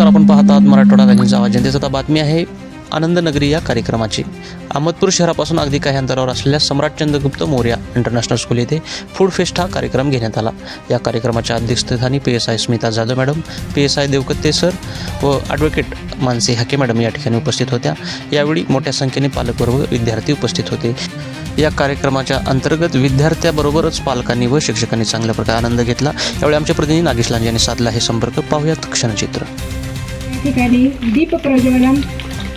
नमस्कार आपण पाहत आहात मराठवाडा न्यूज आवाज जनतेचा आता बातमी आहे आनंदनगरी या कार्यक्रमाची. अहमदपूर शहरापासून अगदी काही अंतरावर असलेल्या सम्राट चंद्रगुप्त मौर्या इंटरनॅशनल स्कूल येथे फूड फेस्ट हा कार्यक्रम घेण्यात आला. या कार्यक्रमाच्या अध्यक्षस्थानी P S I Smita Jadhav madam P S I Devkatte sir व ॲडव्होकेट मानसी हाके मॅडम या ठिकाणी उपस्थित होत्या. यावेळी मोठ्या संख्येने पालकवर्ग विद्यार्थी उपस्थित होते. या कार्यक्रमाच्या अंतर्गत विद्यार्थ्याबरोबरच पालकांनी व शिक्षकांनी चांगल्या प्रकारे आनंद घेतला. यावेळी आमचे प्रतिनिधी नागेश लांजे यांनी साधला हे संपर्क. पाहूयात क्षणचित्र. ठिकाणी दीप प्रज्वलन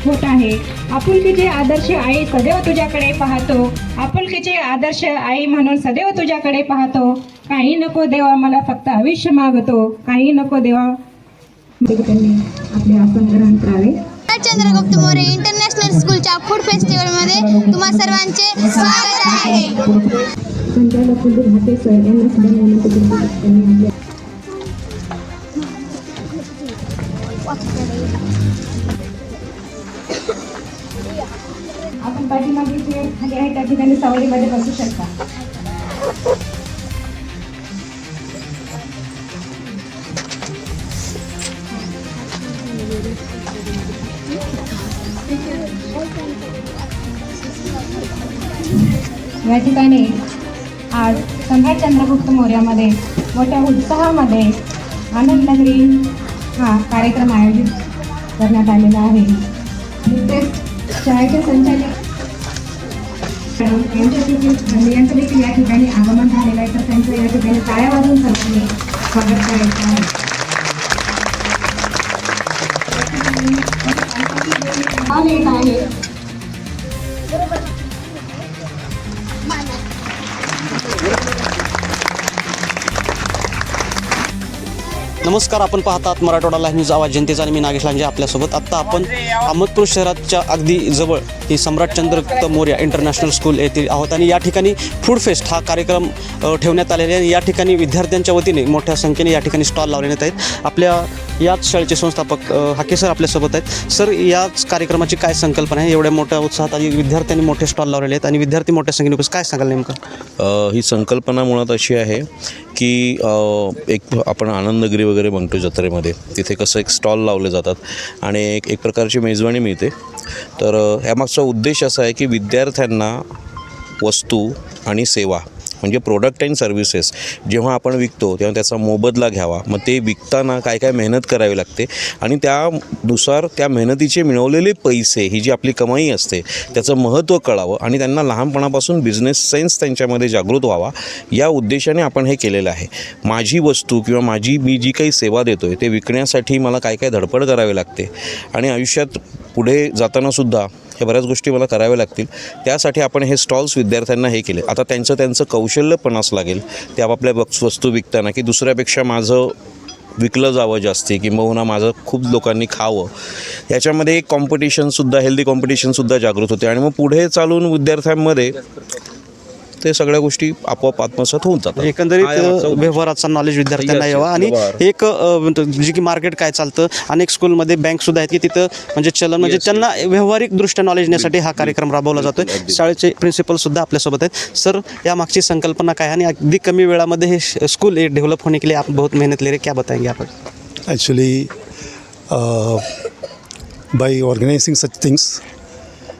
होत आहे. आपुलकीचे आदर्श आई सदैव तुझ्याकडे पाहतो. आपुलकीचे आदर्श आई म्हणून सदैव तुझ्याकडे पाहतो. काही नको देवा मला फक्त आयुष्य मागतो. काही नको देवा. त्यांनी आपले आसन ग्रहण करावे चंद्रगुप्त मौर्य इंटरनॅशनल स्कूलच्या फूड फेस्टिवलमध्ये तुम्हा सर्वांचे स्वागत आहे. संचालक कुलदीप सर यांना सुद्धा पाठीमागे जे खाली आहे त्या ठिकाणी सावलीमध्ये बसू शकता. या ठिकाणी आज सम्राट चंद्रगुप्त मौर्यामध्ये मोठ्या उत्साहामध्ये आनंद नगरी हा कार्यक्रम आयोजित करण्यात आलेला आहे. नुकतेच शाळेचे संचालक मॅडम यांच्या देखील यांचं देखील या ठिकाणी आगमन झालेलं आहे तर त्यांचं या ठिकाणी टाळ्या वाजून सर्वांनी स्वागत करायचं आहे हॉल येत आहे नमस्कार आपण पाहतात मराठवाडा लाईव्ह न्यूज आवाज जनतेचा आणि मी नागेश लांजे आपल्यासोबत. आत्ता आपण अहमदपूर शहराच्या अगदी जवळ ही सम्राट चंद्रगुप्त मौर्य इंटरनॅशनल स्कूल येथे आहोत आणि या ठिकाणी फूड फेस्ट हा कार्यक्रम ठेवण्यात आलेला आहे. या ठिकाणी विद्यार्थ्यांच्या वतीने मोठ्या संख्येने या ठिकाणी स्टॉल लावण्यात आहेत. आपल्या याच शाळेचे संस्थापक हाके सर आपल्यासोबत आहेत. सर याच कार्यक्रमाची काय संकल्पना आहे? एवढ्या मोठ्या उत्साहात आणि विद्यार्थ्यांनी मोठे स्टॉल लावलेले आहेत आणि विद्यार्थी मोठ्या संख्येने काय सांगाल नेमकं? ही संकल्पना मुळात अशी आहे की एक आपण आनंदगिरी वगैरे म्हणतो जत्रेमध्ये. तिथे कसं एक स्टॉल लावले जातात आणि एक एक प्रकारची मेजवानी मिळते. तर अ, यामागचा उद्देश असा आहे की विद्यार्थ्यांना वस्तू आणि सेवा म्हणजे प्रोडक्ट अँड सर्व्हिसेस जेव्हा आपण विकतो तेव्हा त्याचा मोबदला घ्यावा. मग ते विकताना काय काय मेहनत करावी लागते आणि त्यानुसार त्या मेहनतीचे मिळवलेले पैसे ही जी आपली कमाई असते त्याचं महत्त्व कळावं आणि त्यांना लहानपणापासून बिझनेस सेन्स त्यांच्यामध्ये जागृत व्हावा. या उद्देशाने आपण हे केलेलं आहे. माझी वस्तू किंवा माझी मी जी काही सेवा देतो आहे ते विकण्यासाठी मला काय काय धडपड करावी लागते आणि आयुष्यात पुढे जातानासुद्धा ह्या बऱ्याच गोष्टी मला कराव्या लागतील. त्यासाठी आपण हे स्टॉल्स विद्यार्थ्यांना हे केले. आता त्यांचं त्यांचं कौशल्य पणास लागेल. ते आपापल्या बक्स वस्तू विकताना की दुसऱ्यापेक्षा माझं विकलं जावं जास्ती किंबहुना माझं खूप लोकांनी खावं. याच्यामध्ये एक कॉम्पिटिशनसुद्धा हेल्दी कॉम्पिटिशनसुद्धा जागृत होते. आणि मग पुढे चालून विद्यार्थ्यांमध्ये ते सगळ्या गोष्टी आपोआप आत्मसात होऊन जातात. एकंदरीत. व्यवहाराचा नॉलेज विद्यार्थ्यांना यावा. आणि. एक जी की मार्केट काय चालतं अनेक स्कूलमध्ये बँक सुद्धा आहेत की तिथं म्हणजे चलन म्हणजे त्यांना व्यावहारिक दृष्ट्या नॉलेज नेण्यासाठी हा कार्यक्रम राबवला जातोय. शाळेचे प्रिन्सिपल सुद्धा आपल्यासोबत आहेत. सर या मागची संकल्पना काय आणि अगदी कमी वेळामध्ये हे स्कूल डेव्हलप होने के लिए आप बहुत मेहनत ले रहे क्या बताएंगे आप? Uh, by organizing such things,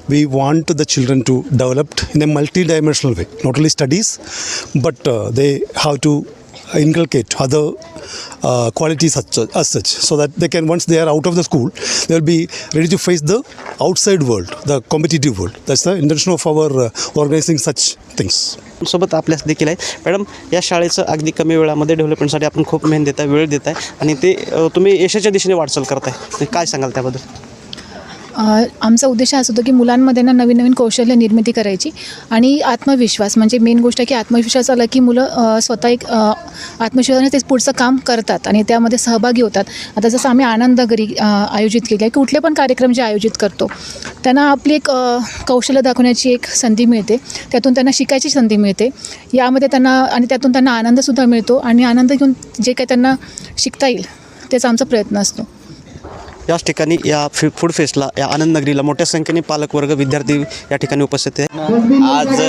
we want the children to develop in a multi-dimensional way. Not only studies, but uh, they have to inculcate other uh, qualities as, as such, so that they can once they are out of the school, they will be ready to face the outside world, the competitive world. That's the intention of our uh, organizing such things. सोबत आपल्यास देखील आहे madam या शाळेचं अगदी कमी वेळामध्ये डेव्हलपमेंटसाठी आपण खूप मेहनत देत आहे वेळ देत आहे आणि ते तुम्ही यशाच्या दिशेने वाटचाल करताय काय सांगाल त्याबद्दल आमचा उद्देश असा होतो की मुलांमध्ये ना नवीन नवीन कौशल्य निर्मिती करायची आणि आत्मविश्वास. म्हणजे मेन गोष्ट आहे की आत्मविश्वास आला की मुलं स्वतः एक आत्मविश्वासाने ते पुढचं काम करतात आणि त्यामध्ये सहभागी होतात. आता जसं आम्ही आनंदगरी घरी आयोजित केली आहे कुठले पण कार्यक्रम जे आयोजित करतो त्यांना आपली एक कौशल्य दाखवण्याची एक संधी मिळते. त्यातून त्यांना शिकायची संधी मिळते. यामध्ये त्यांना आणि त्यातून त्यांना आनंदसुद्धा मिळतो आणि आनंद घेऊन जे काही त्यांना शिकता येईल त्याचा आमचा प्रयत्न असतो. याच ठिकाणी या फि फूड फेस्टला या आनंद नगरीला मोठ्या संख्येने पालकवर्ग विद्यार्थी या ठिकाणी उपस्थित आहे. आज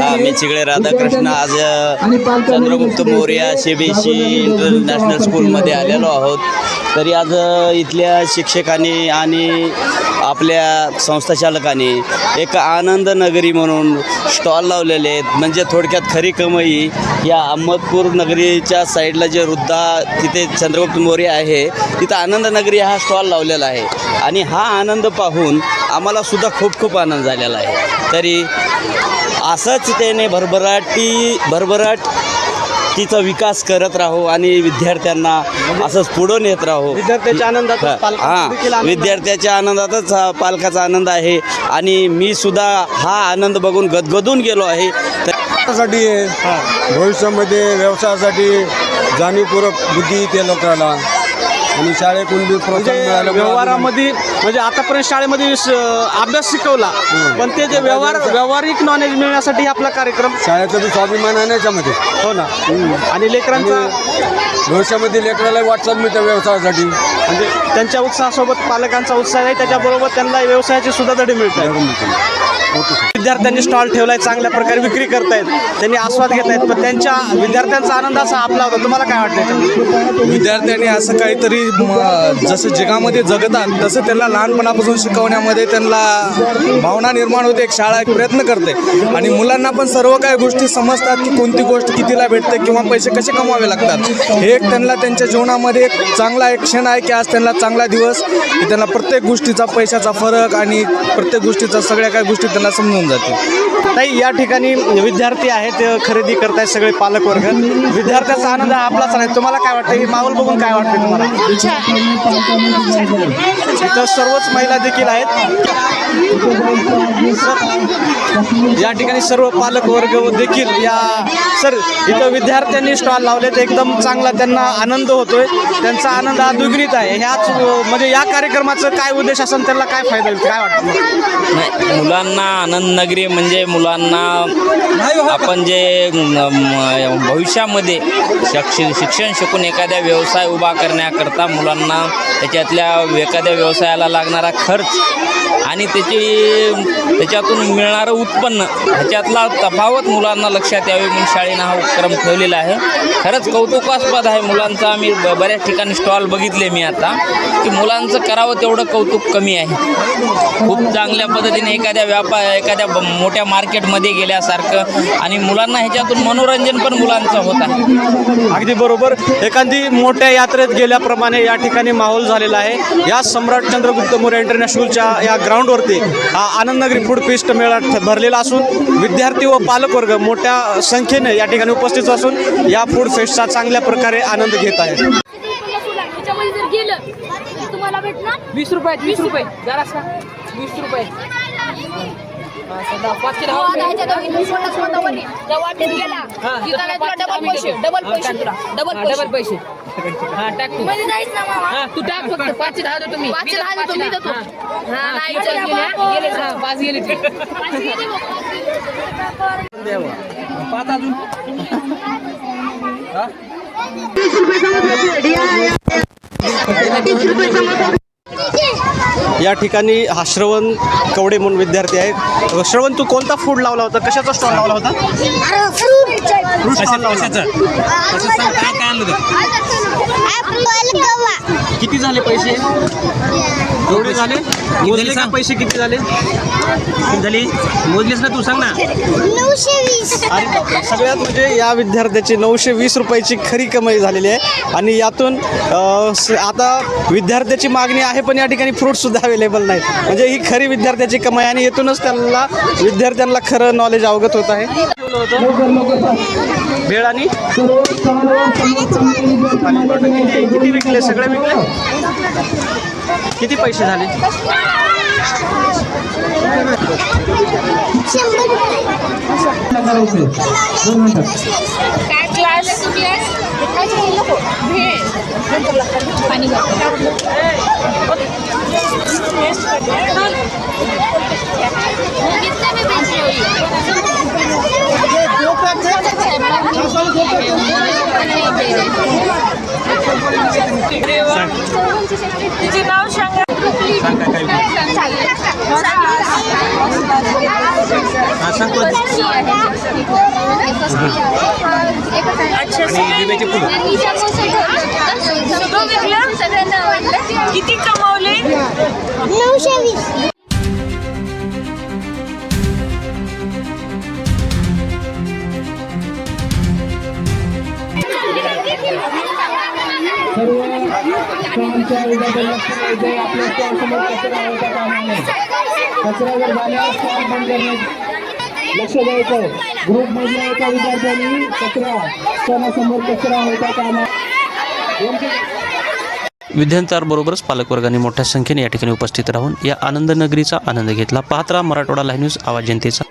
हा मी चिगळे राधाकृष्ण आज Chandragupta Maurya C B S C international स्कूलमध्ये आलेलो आहोत. तरी आज इथल्या शिक्षकांनी आणि आपल्या संस्थाचालकाने एक आनंद नगरी म्हणून स्टॉल लावलेले आहेत. म्हणजे थोडक्यात खरी कमाई या अहमदपूर नगरीच्या साईडला जे वृद्धा तिथे चंद्रगुप्त मौर्य आहे तिथं आनंद नगरी हा स्टॉल लावलेला आहे. आणि हा आनंद पाहून आम्हाला सुद्धा खूप खूप आनंद झालेला आहे. तरी असंच त्याने भरभराटी भरभराट तिचा विकास करत राहू आणि विद्यार्थ्यांना असंच पुढं नेत राहू. विद्यार्थ्याच्या आनंदातच पालकांचा देखील हां. विद्यार्थ्याच्या आनंदातच हा पालकाचा आनंद आहे आणि मी सुद्धा हा आनंद बघून गदगदून गेलो आहे. तर साठी आहे भविष्यामध्ये व्यवसायासाठी जाणीवपूर्वक बुद्धी ते लोकांना आणि शाळेतून बी प्रोत्साहन म्हणजे मिळालं व्यवहारामध्ये म्हणजे आतापर्यंत शाळेमध्ये श- अभ्यास शिकवला पण ते जे व्यवहार व्यावहारिक नॉलेज मिळण्यासाठी हा आपला कार्यक्रम शाळेचा बी स्वाभिमान आहे ना याच्यामध्ये. हो ना. आणि लेकरांचा भविष्यामध्ये लेकराला वाटचाल मिळतं व्यवसायासाठी. म्हणजे त्यांच्या उत्साहासोबत पालकांचा उत्साह आहे त्याच्याबरोबर त्यांना व्यवसायाची सुद्धा धडे मिळत विद्यार्थ्यांनी स्टॉल ठेवलाय चांगल्या प्रकारे विक्री करतायत. त्यांनी आस्वाद घेत आहेत पण त्यांच्या विद्यार्थ्यांचा आनंद असा आपला होता. तुम्हाला काय वाटतं विद्यार्थ्यांनी असं काहीतरी जसं जगामध्ये जगतात तसं त्यांना लहानपणापासून शिकवण्यामध्ये त्यांना भावना निर्माण होते एक शाळा एक प्रयत्न करते. आणि मुलांना पण सर्व काही गोष्टी समजतात की कोणती गोष्ट कितीला भेटते किंवा पैसे कसे कमावे लागतात. हे एक त्यांना त्यांच्या जीवनामध्ये एक चांगला एक क्षण आहे की आज त्यांना चांगला दिवस की त्यांना प्रत्येक गोष्टीचा पैशाचा फरक आणि प्रत्येक गोष्टीचा सगळ्या काही गोष्टी त्यांना समजून जातील. नाही या ठिकाणी विद्यार्थी आहेत खरेदी करतायत सगळे पालकवर्ग. विद्यार्थ्याचा आनंद हा आपलाच नाही तुम्हाला काय वाटतं? हे माहोल बघून काय वाटतं तुम्हाला? इथं सर्वच महिला देखील आहेत. या ठिकाणी सर्व पालकवर्ग देखील या सर इथं विद्यार्थ्यांनी स्टॉल लावलेत. एकदम चांगला त्यांना आनंद होतोय. त्यांचा आनंद हा द्विगुणित आहे. ह्याच म्हणजे या कार्यक्रमाचं काय उद्देश असेल त्यांना काय फायदा होईल काय वाटतं नाही मुलांना आनंद नगरी म्हणजे मुलांना आपण जे भविष्यामध्ये शिक्षण शिक्षण शिकून एखाद्या व्यवसाय उभा करण्याकरता मुलांना त्याच्यातल्या एखाद्या व्यवसायाला लागणारा खर्च आणि त्याची त्याच्यातून मिळणारं उत्पन्न ह्याच्यातला तफावत मुलांना लक्षात यावे म्हणून शाळेनं हा उपक्रम ठेवलेला आहे. खरंच कौतुकास्पद आहे मुलांचा. आम्ही ब बऱ्याच ठिकाणी स्टॉल बघितले मी आता. की मुलांचं करावं तेवढं कौतुक कमी आहे. खूप चांगल्या पद्धतीने एखाद्या व्यापार एखाद्या मोठ्या मार्केटमध्ये गेल्यासारखं आणि मुलांना ह्याच्यातून मनोरंजन पण मुलांचं होत आहे. अगदी बरोबर. एखादी मोठ्या यात्रेत गेल्याप्रमाणे या ठिकाणी माहोल झालेला आहे. या सम्राट चंद्रगुप्त मौर्य इंटरनॅशनलच्या या ग्राउंडवरती हा आनंदनगरी फूड फेस्ट मेळा ठ- भरलेला असून विद्यार्थी व पालकवर्ग मोठ्या संख्येने या ठिकाणी उपस्थित असून या फूड फेस्टचा चांगल्या प्रकारे आनंद घेत आहेत. तुम्हाला भेटणार वीस रुपये वीस रुपये. जरा वीस रुपये. हो, डबल पैसे. डबल पैसे तुला. डबल हा, पैसे. हा टाक तू. तू टाक फक्त. पाचशे दहा देतो मी. पाचशे दहा देतो, मी देतो. नाही, किती चल, गेले, हा? बाबा. गेले हा, पाच गेले ते पाच अजून या ठिकाणी हा श्रवण कवडे म्हणून विद्यार्थी आहेत. श्रवण तू कोणता फूड लावला होता? कशाचा स्टॉल लावला होता? किती झाले पैसे? एवढे झाले? मोजले का पैसे? किती झाले? किती झाले मोजलेस ना तू सांग ना. आणि सगळ्यात म्हणजे या विद्यार्थ्याची नऊशे वीस रुपयाची खरी कमाई झालेली आहे. आणि यातून आता विद्यार्थ्याची मागणी आहे पण या ठिकाणी फ्रूटसुद्धा अवेलेबल नाहीत. म्हणजे ही खरी विद्यार्थ्याची कमाई आणि येथूनच त्यांना विद्यार्थ्यांना खरं नॉलेज अवगत होत आहे. भेळ आणि? किती विकले? सगळे विकले? किती पैसे झाले? काय क्लास? तुम्ही आज? पाणी तिचे नाव सांगा सांग काय काय विकलं? किती कमावले? नऊशे वीस. लक्ष द्यायचं. ग्रुप मधल्या एका विद्यार्थ्यांनी कचरा सणासमोर कचरा होता कामा विद्यार्थ्यांबरोबरच पालकवर्गाने मोठ्या संख्येने या ठिकाणी उपस्थित राहून या आनंद नगरीचा आनंद घेतला. पाहत राहा मराठवाडा लाईव्ह न्यूज आवाज जनतेचा.